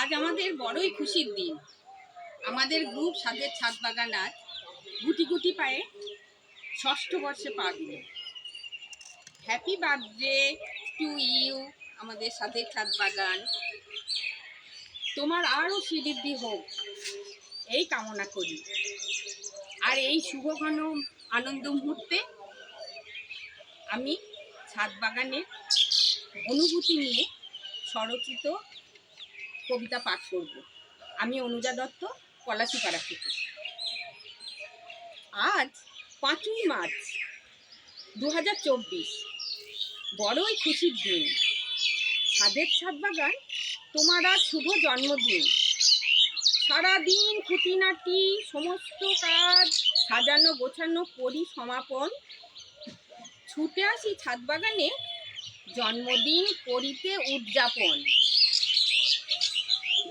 আজ আমাদের বড়ই খুশির দিন। আমাদের গ্রুপ সাদের ছাদ বাগান আজ গুটি গুটি পায়ে ষষ্ঠ বর্ষে পা হ্যাপি বার্থডে টু ইউ আমাদের সাদের ছাদ বাগান। তোমার আরও শ্রীবৃদ্ধি হোক, এই কামনা করি। আর এই শুভ ঘন আনন্দ মুহূর্তে আমি ছাদ বাগানের অনুভূতি নিয়ে স্বরচিত কবিতা পাঠ করব। আমি অনুজা দত্ত, পলাশিপাড়া থেকে। আজ পাঁচই মার্চ দু হাজার চব্বিশ। বড়ই খুশির দিন। ছাদের ছাদ বাগান, তোমার আজ শুভ জন্মদিন। সারাদিন খুঁটিনাটি, সমস্ত কাজ, সাজানো গোছানো করি সমাপন ছুটে আসি ছাদ বাগানে জন্মদিন করিতে উদযাপন।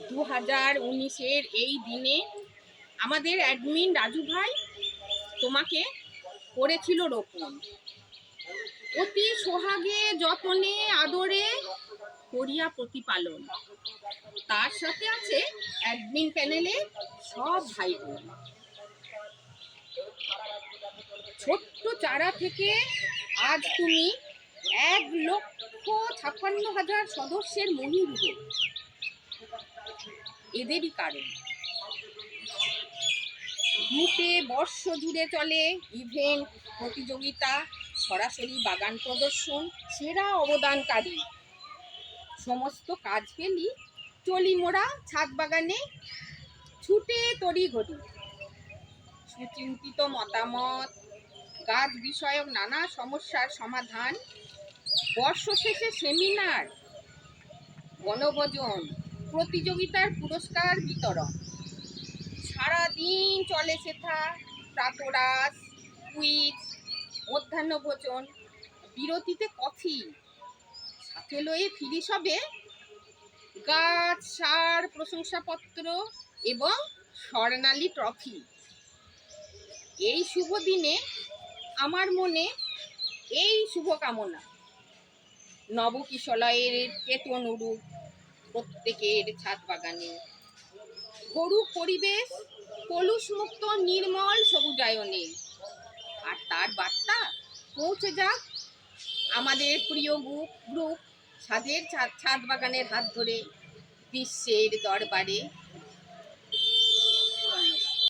দু হাজার উনিশের এই দিনে আমাদের অ্যাডমিন রাজু ভাই তোমাকে করেছিল রোপণ। অতি সোহাগে, যতনে, আদরে করিয়া প্রতিপালন। তার সাথে আছে অ্যাডমিন প্যানেলে সব ভাই বোন ছোট্ট চারা থেকে আজ তুমি এক লক্ষ ছাপ্পান্ন হাজার সদস্যের মহিরূহ এদেরই কারণ। গ্রুপে বর্ষ জুড়ে চলে ইভেন্ট প্রতিযোগিতা, সরাসরি বাগান প্রদর্শন, সেরা অবদানকারী। সমস্ত কাজ ফেলি চলি মোড়া, ছাদ বাগানে ছুটে তড়ি ঘড়ি সুচিন্তিত মতামত, গাছ বিষয়ক নানা সমস্যার সমাধান বর্ষ শেষে সেমিনার গণভোজন প্রতিযোগিতার পুরস্কার বিতরণ। সারাদিন চলে সেথা প্রাতরাস, কুইজ মধ্যাহ্নভোজন বিরতিতে কফি, সাথে লয়ে ফিরি সবে গাছ, সার, প্রশংসাপত্র এবং স্বর্ণালী ট্রফি। এই শুভ দিনে আমার মনে এই শুভকামনা। নবকিশলয়ের কেতন উড়ুক প্রত্যেকের ছাদ বাগানে। গরু পরিবেশ কলুষমুক্ত, নির্মল, সবুজায়নে। আর তার বার্তা পৌঁছে যাক আমাদের প্রিয় গ্রুপ গ্রুপ, ছাদের ছাদ ছাদ বাগানের হাত ধরে বিশ্বের দরবারে।